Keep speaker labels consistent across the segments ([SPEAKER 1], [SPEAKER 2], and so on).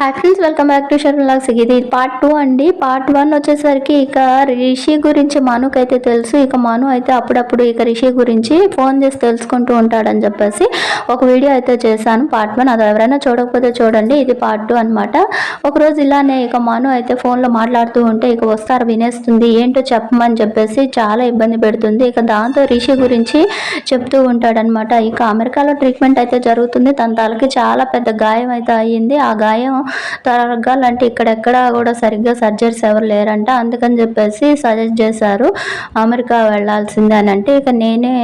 [SPEAKER 1] Hi friends welcome back to shar blogs ఇది part two అండి. Part one వచ్చేసరికి ఇక రిషి గురించి మనుకైతే తెలుసు. ఇక మను అయితే అప్పుడప్పుడు ఇక రిషి గురించి ఫోన్ చేసి తెలుసుకుంటూ ఉంటాడని చెప్పేసి ఒక వీడియో అయితే చేశాను పార్ట్ వన్ అది ఎవరైనా చూడకపోతే చూడండి. ఇది పార్ట్ టూ అనమాట ఒకరోజు ఇలానే ఇక మను అయితే ఫోన్లో మాట్లాడుతూ ఉంటే ఇక వస్తారు వినేస్తుంది. ఏంటో చెప్పమని చెప్పేసి చాలా ఇబ్బంది పెడుతుంది. ఇక దాంతో రిషి గురించి చెప్తూ ఉంటాడనమాట ఇక అమెరికాలో ట్రీట్మెంట్ అయితే జరుగుతుంది. తన తలకి చాలా పెద్ద గాయం అయితే అయ్యింది. ఆ గాయం తరగాలంటే ఇక్కడెక్కడ కూడా సరిగ్గా సర్జరీస్ ఎవరు లేరంట. అందుకని చెప్పేసి సజెస్ట్ చేశారు. అమెరికా వెళ్ళాల్సిందే అని అంటే ఇక నేనే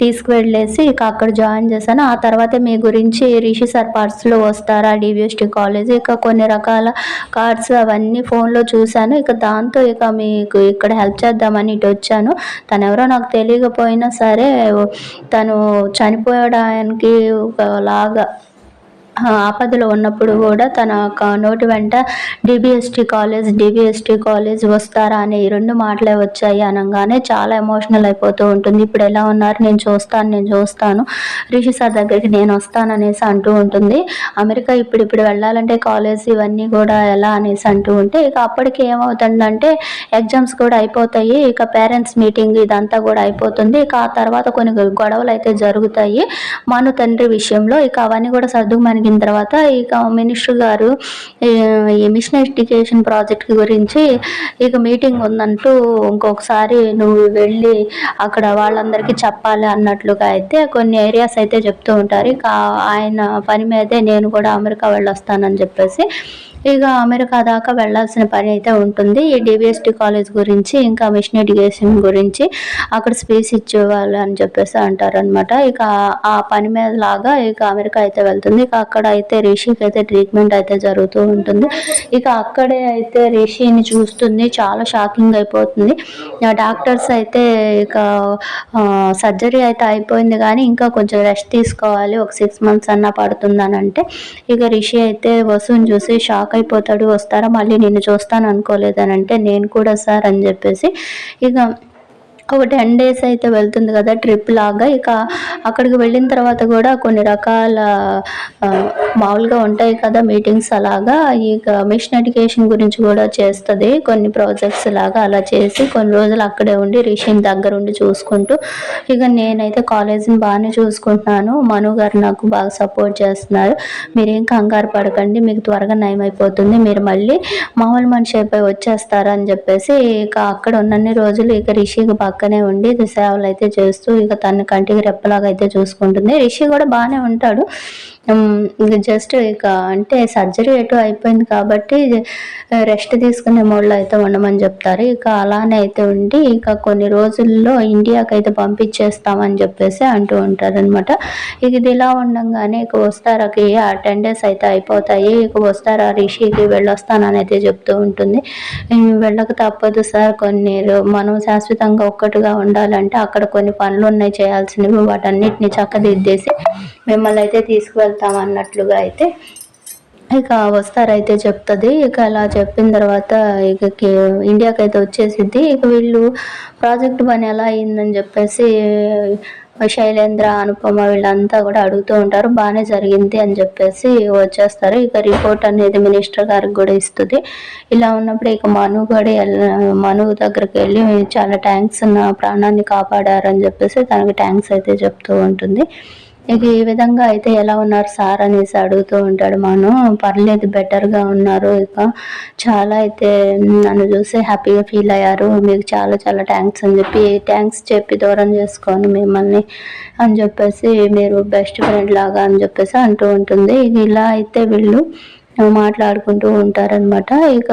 [SPEAKER 1] తీసుకువెళ్ళేసి ఇక అక్కడ జాయిన్ చేశాను. ఆ తర్వాత మీ గురించి రిషి సార్ పర్స్లో వస్తారా డివిఎస్టీ కాలేజ్ ఇక కొన్ని రకాల కార్డ్స్ అవన్నీ ఫోన్లో చూశాను. ఇక దాంతో ఇక మీకు ఇక్కడ హెల్ప్ చేద్దామని ఇటు వచ్చాను. తను ఎవరో నాకు తెలియకపోయినా సరే తను చనిపోయడానికి ఒకలాగా ఆపదలో ఉన్నప్పుడు కూడా తన నోటి వెంట డిబిఎస్టీ కాలేజ్ డిబిఎస్టీ కాలేజ్ వస్తారా అనే ఈ రెండు మాటలే వచ్చాయి అనగానే చాలా ఎమోషనల్ అయిపోతూ ఉంటుంది. ఇప్పుడు ఎలా ఉన్నారు? నేను చూస్తాను నేను చూస్తాను. రిషి సార్ దగ్గరికి నేను వస్తాను అనేసి అంటూ ఉంటుంది. అమెరికా ఇప్పుడు ఇప్పుడు వెళ్ళాలంటే కాలేజ్ ఇవన్నీ కూడా ఎలా అనేసి అంటూ ఉంటే ఇక అప్పటికి ఏమవుతుందంటే ఎగ్జామ్స్ కూడా అయిపోతాయి. ఇక పేరెంట్స్ మీటింగ్ ఇదంతా కూడా అయిపోతుంది. ఇక ఆ తర్వాత కొన్ని గొడవలు అయితే జరుగుతాయి. మను తండ్రి విషయంలో ఇక అవన్నీ కూడా సర్దుకు మనకి జరిగిన తర్వాత ఇక మినిస్టర్ గారు ఈ మిషన్ ఎడ్యుకేషన్ ప్రాజెక్ట్ గురించి ఇక మీటింగ్ ఉందంటూ ఇంకొకసారి నువ్వు వెళ్ళి అక్కడ వాళ్ళందరికీ చెప్పాలి అన్నట్లుగా అయితే కొన్ని ఏరియాస్ అయితే చెప్తూ ఉంటారు. ఇక ఆయన పని మీదే నేను కూడా అమెరికా వెళ్ళొస్తానని చెప్పేసి ఇక అమెరికా దాకా వెళ్ళాల్సిన పని అయితే ఉంటుంది. ఈ డిబిఎస్టీ కాలేజ్ గురించి ఇంకా మిషన్ ఎడ్యుకేషన్ గురించి అక్కడ స్పీచ్ ఇచ్చేవాళ్ళు అని చెప్పేసి అంటారనమాట ఇక ఆ పని మీద లాగా ఇక అమెరికా అయితే వెళ్తుంది. ఇక అక్కడ అయితే రిషికి అయితే ట్రీట్మెంట్ అయితే జరుగుతూ ఉంటుంది. ఇక అక్కడే అయితే రిషిని చూస్తుంది. చాలా షాకింగ్ అయిపోతుంది. డాక్టర్స్ అయితే ఇక సర్జరీ అయితే అయిపోయింది కానీ ఇంకా కొంచెం రెస్ట్ తీసుకోవాలి. ఒక సిక్స్ మంత్స్ అన్నా పడుతుందని అంటే ఇక రిషి అయితే వసూని చూసి షాక్ అయిపోతాడు వస్తారా? మళ్ళీ నిన్ను చూస్తాను అనుకోలేదనంటే నేను కూడా సార్ అని చెప్పేసి ఇక ఒక టెన్ డేస్ అయితే వెళ్తుంది కదా ట్రిప్ లాగా. ఇక అక్కడికి వెళ్ళిన తర్వాత కూడా కొన్ని రకాల మామూలుగా ఉంటాయి కదా మీటింగ్స్ అలాగా. ఇక మిషన్ ఎడ్యుకేషన్ గురించి కూడా చేస్తుంది. కొన్ని ప్రాజెక్ట్స్ లాగా అలా చేసి కొన్ని రోజులు అక్కడే ఉండి రిషిని దగ్గర ఉండి చూసుకుంటూ ఇక నేనైతే కాలేజీని బాగానే చూసుకుంటున్నాను. మను గారు నాకు బాగా సపోర్ట్ చేస్తున్నారు. మీరేం కంగారు పడకండి మీకు త్వరగా నయం అయిపోతుంది. మీరు మళ్ళీ మామూలు మనిషి అయిపోయి వచ్చేస్తారని చెప్పేసి ఇక అక్కడ ఉన్నన్ని రోజులు ఇక రిషికి పక్కనే ఉండి సేవలు అయితే చేస్తూ ఇక తన కంటికి రెప్పలాగా అయితే చూసుకుంటుంది. రిషి కూడా బాగానే ఉంటాడు. జస్ట్ ఇక అంటే సర్జరీ ఎటు అయిపోయింది కాబట్టి రెస్ట్ తీసుకునే మోడ్లో అయితే ఉండమని చెప్తారు. ఇక అలానే అయితే ఉండి ఇక కొన్ని రోజుల్లో ఇండియాకి అయితే పంపించేస్తామని చెప్పేసి అంటూ ఉంటారు అనమాట ఇక ఇది ఇలా ఉండగానే ఇక వస్తారకి ఆ టెన్ డేస్ అయితే అయిపోతాయి. ఇక వస్తారా రిషికి వెళ్ళొస్తానని అయితే చెప్తూ ఉంటుంది. వెళ్ళక తప్పదు సార్. కొన్ని మనం శాశ్వతంగా ఒక్కటిగా ఉండాలంటే అక్కడ కొన్ని పనులు ఉన్నాయి చేయాల్సినవి వాటన్నిటిని చక్కదిద్దేసి మిమ్మల్ని అయితే తీసుకువెళ్తాం వెళ్తాం అన్నట్లుగా అయితే. ఇక వస్తారైతే చెప్తుంది. ఇక అలా చెప్పిన తర్వాత ఇక ఇండియాకి అయితే వచ్చేసిద్ది. ఇక వీళ్ళు ప్రాజెక్ట్ పని ఎలా అయిందని చెప్పేసి శైలేంద్ర అనుపమ వీళ్ళంతా కూడా అడుగుతూ ఉంటారు. బాగానే జరిగింది అని చెప్పేసి వచ్చేస్తారు. ఇక రిపోర్ట్ అనేది మినిస్టర్ గారికి కూడా ఇస్తుంది. ఇలా ఉన్నప్పుడు ఇక మను కూడా మను దగ్గరికి వెళ్ళి చాలా ట్యాంక్స్ నా ప్రాణాన్ని కాపాడారని చెప్పేసి తనకి ట్యాంక్స్ అయితే చెప్తూ ఉంటుంది. ఇక ఈ విధంగా అయితే ఎలా ఉన్నారు సార్ అనేసి అడుగుతూ ఉంటాడు మనం. పర్లేదు బెటర్గా ఉన్నారు ఇక. చాలా అయితే నన్ను చూసి హ్యాపీగా ఫీల్ అయ్యారు. మీకు చాలా చాలా థ్యాంక్స్ అని చెప్పి థ్యాంక్స్ చెప్పి దూరం చేసుకోను మిమ్మల్ని అని చెప్పేసి మీరు బెస్ట్ ఫ్రెండ్ లాగా అని చెప్పేసి అంటూ ఉంటుంది. ఇక ఇలా అయితే వీళ్ళు మాట్లాడుకుంటూ ఉంటారనమాట ఇక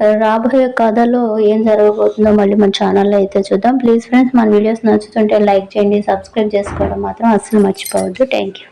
[SPEAKER 1] రాబోయే కథలో ఏం జరగబోతుందో మళ్ళీ మన ఛానల్లో అయితే చూద్దాం. ప్లీజ్ ఫ్రెండ్స్ మన వీడియోస్ నచ్చుతుంటే లైక్ చేయండి సబ్స్క్రైబ్ చేసుకోవడం మాత్రం అస్సలు మర్చిపోవద్దు. Thank you